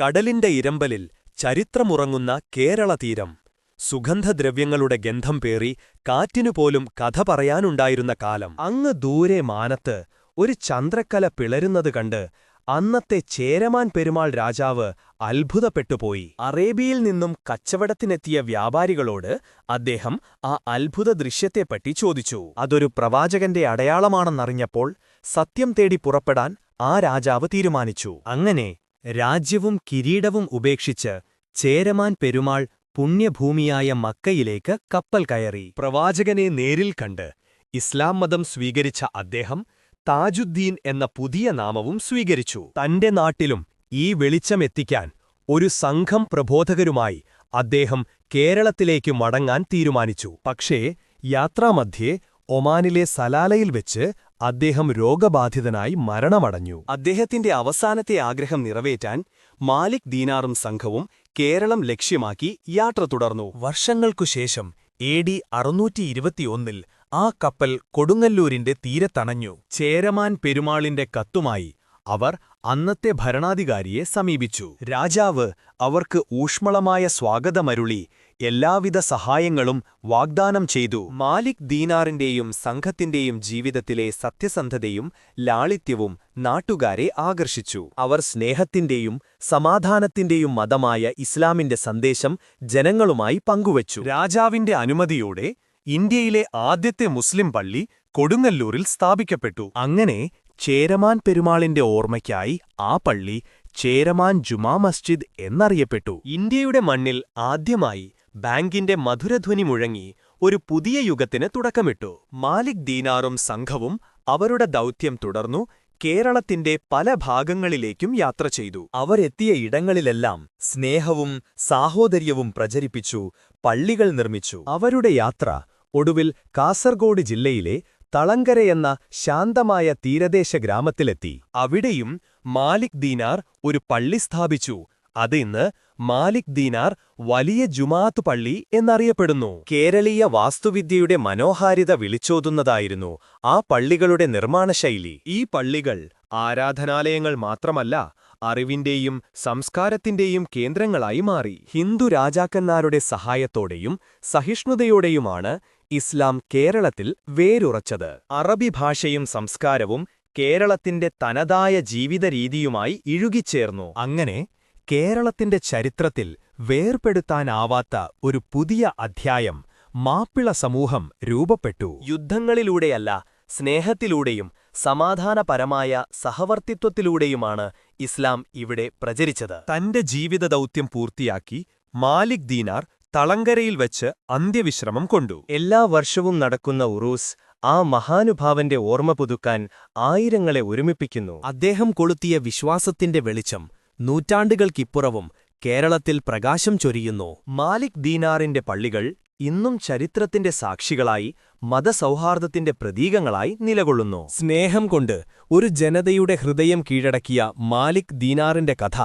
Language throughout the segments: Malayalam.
കടലിന്റെ ഇരമ്പലിൽ ചരിത്രമുറങ്ങുന്ന കേരള തീരം. സുഗന്ധദ്രവ്യങ്ങളുടെ ഗന്ധം പേറി കാറ്റിനുപോലും കഥ പറയാനുണ്ടായിരുന്ന കാലം. അങ്ങ് ദൂരെ മാനത്ത് ഒരു ചന്ദ്രക്കല പിളരുന്നത് കണ്ട് അന്നത്തെ ചേരമാൻ പെരുമാൾ രാജാവ് അത്ഭുതപ്പെട്ടുപോയി. അറേബ്യയിൽ നിന്നും കച്ചവടത്തിനെത്തിയ വ്യാപാരികളോട് അദ്ദേഹം ആ അത്ഭുത ദൃശ്യത്തെപ്പറ്റി ചോദിച്ചു. അതൊരു പ്രവാചകന്റെ അടയാളമാണെന്നറിഞ്ഞപ്പോൾ സത്യം തേടി പുറപ്പെടാൻ ആ രാജാവ് തീരുമാനിച്ചു. അങ്ങനെ രാജ്യവും കിരീടവും ഉപേക്ഷിച്ച് ചേരമാൻ പെരുമാൾ പുണ്യഭൂമിയായ മക്കയിലേക്ക് കപ്പൽ കയറി. പ്രവാചകനെ നേരിൽ കണ്ട് ഇസ്ലാം മതം സ്വീകരിച്ച അദ്ദേഹം താജുദ്ദീൻ എന്ന പുതിയ നാമവും സ്വീകരിച്ചു. തന്റെ നാട്ടിലും ഈ വെളിച്ചമെത്തിക്കാൻ ഒരു സംഘം പ്രബോധകരുമായി അദ്ദേഹം കേരളത്തിലേക്ക് മടങ്ങാൻ തീരുമാനിച്ചു. പക്ഷേ യാത്രാമധ്യേ ഒമാനിലെ സലാലയിൽ വെച്ച് അദ്ദേഹം രോഗബാധിതനായി മരണമടഞ്ഞു. അദ്ദേഹത്തിന്റെ അവസാനത്തെ ആഗ്രഹം നിറവേറ്റാൻ മാലിക് ദീനാറും സംഘവും കേരളം ലക്ഷ്യമാക്കി യാത്ര തുടർന്നു. വർഷങ്ങൾക്കുശേഷം എ ഡി അറുന്നൂറ്റിയിരുപത്തിയൊന്നിൽ ആ കപ്പൽ കൊടുങ്ങല്ലൂരിന്റെ തീരത്തണഞ്ഞു ചേരമാൻ പെരുമാളിന്റെ കത്തുമായി അവർ അന്നത്തെ ഭരണാധികാരിയെ സമീപിച്ചു. രാജാവ് അവർക്ക് ഊഷ്മളമായ സ്വാഗതമരുളി എല്ലാവിധ സഹായങ്ങളും വാഗ്ദാനം ചെയ്തു. മാലിക് ദീനാറിന്റെയും സംഘത്തിന്റെയും ജീവിതത്തിലെ സത്യസന്ധതയും ലാളിത്യവും നാട്ടുകാരെ ആകർഷിച്ചു. അവർ സ്നേഹത്തിന്റെയും സമാധാനത്തിന്റെയും മതമായ ഇസ്ലാമിന്റെ സന്ദേശം ജനങ്ങളുമായി പങ്കുവച്ചു. രാജാവിന്റെ അനുമതിയോടെ ഇന്ത്യയിലെ ആദ്യത്തെ മുസ്ലിം പള്ളി കൊടുങ്ങല്ലൂരിൽ സ്ഥാപിക്കപ്പെട്ടു. അങ്ങനെ ചേരമാൻ പെരുമാളിന്റെ ഓർമ്മയ്ക്കായി ആ പള്ളി ചേരമാൻ ജുമാ മസ്ജിദ് എന്നറിയപ്പെട്ടു. ഇന്ത്യയുടെ മണ്ണിൽ ആദ്യമായി ബാങ്കിന്റെ മധുരധ്വനി മുഴങ്ങി ഒരു പുതിയ യുഗത്തിന് തുടക്കമിട്ടു. മാലിക് ദീനാറും സംഘവും അവരുടെ ദൗത്യം തുടർന്നു കേരളത്തിന്റെ പല ഭാഗങ്ങളിലേക്കും യാത്ര ചെയ്തു. അവരെത്തിയ ഇടങ്ങളിലെല്ലാം സ്നേഹവും സാഹോദര്യവും പ്രചരിപ്പിച്ചു പള്ളികൾ നിർമ്മിച്ചു. അവരുടെ യാത്ര ഒടുവിൽ കാസർഗോഡ് ജില്ലയിലെ തളങ്കരയെന്ന ശാന്തമായ തീരദേശ ഗ്രാമത്തിലെത്തി. അവിടെയും മാലിക് ദീനാർ ഒരു പള്ളി സ്ഥാപിച്ചു. അത് ഇന്ന് മാലിക് ദീനാർ വലിയ ജുമാത്ത് പള്ളി എന്നറിയപ്പെടുന്നു. കേരളീയ വാസ്തുവിദ്യയുടെ മനോഹാരിത വിളിച്ചോതുന്നതായിരുന്നു ആ പള്ളികളുടെ നിർമ്മാണശൈലി. ഈ പള്ളികൾ ആരാധനാലയങ്ങൾ മാത്രമല്ല അറിവിന്റെയും സംസ്കാരത്തിന്റെയും കേന്ദ്രങ്ങളായി മാറി. ഹിന്ദു രാജാക്കന്മാരുടെ സഹായത്തോടെയും സഹിഷ്ണുതയോടെയുമാണ് ഇസ്ലാം കേരളത്തിൽ വേരുറച്ചത്. അറബി ഭാഷയും സംസ്കാരവും കേരളത്തിന്റെ തനതായ ജീവിതരീതിയുമായി ഇഴുകിച്ചേർന്നു. അങ്ങനെ കേരളത്തിന്റെ ചരിത്രത്തിൽ വേർപെടുത്താനാവാത്ത ഒരു പുതിയ അധ്യായം മാപ്പിള സമൂഹം രൂപപ്പെട്ടു. യുദ്ധങ്ങളിലൂടെയല്ല സ്നേഹത്തിലൂടെയും സമാധാനപരമായ സഹവർത്തിത്വത്തിലൂടെയുമാണ് ഇസ്ലാം ഇവിടെ പ്രചരിച്ചത്. തന്റെ ജീവിത ദൗത്യം പൂർത്തിയാക്കി മാലിക് ദീനാർ തളങ്കരയിൽ വച്ച് അന്ത്യവിശ്രമം കൊണ്ടു. എല്ലാ വർഷവും നടക്കുന്ന ഉറൂസ് ആ മഹാനുഭാവന്റെ ഓർമ്മ പുതുക്കാൻ ആയിരങ്ങളെ ഒരുമിപ്പിക്കുന്നു. അദ്ദേഹം കൊളുത്തിയ വിശ്വാസത്തിന്റെ വെളിച്ചം നൂറ്റാണ്ടുകൾക്കിപ്പുറവും കേരളത്തിൽ പ്രകാശം ചൊരിയുന്നു. മാലിക് ദീനാറിന്റെ പള്ളികൾ ഇന്നും ചരിത്രത്തിന്റെ സാക്ഷികളായി മതസൗഹാർദ്ദത്തിന്റെ പ്രതീകങ്ങളായി നിലകൊള്ളുന്നു. സ്നേഹം കൊണ്ട് ഒരു ജനതയുടെ ഹൃദയം കീഴടക്കിയ മാലിക് ദീനാറിന്റെ കഥ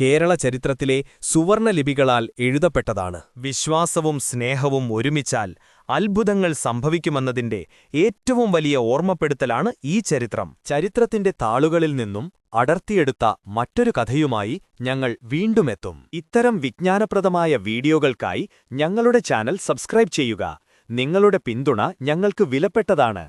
കേരള ചരിത്രത്തിലെ സുവർണലിപികളാൽ എഴുതപ്പെട്ടതാണ്. വിശ്വാസവും സ്നേഹവും ഒരുമിച്ചാൽ അത്ഭുതങ്ങൾ സംഭവിക്കുമെന്നതിന്റെ ഏറ്റവും വലിയ ഓർമ്മപ്പെടുത്തലാണ് ഈ ചരിത്രം. ചരിത്രത്തിന്റെ താളുകളിൽ നിന്നും അടർത്തിയെടുത്ത മറ്റൊരു കഥയുമായി ഞങ്ങൾ വീണ്ടുമെത്തും ഇത്തരം വിജ്ഞാനപ്രദമായ വീഡിയോകൾക്കായി ഞങ്ങളുടെ ചാനൽ സബ്സ്ക്രൈബ് ചെയ്യുക. നിങ്ങളുടെ പിന്തുണ ഞങ്ങൾക്ക് വിലപ്പെട്ടതാണ്.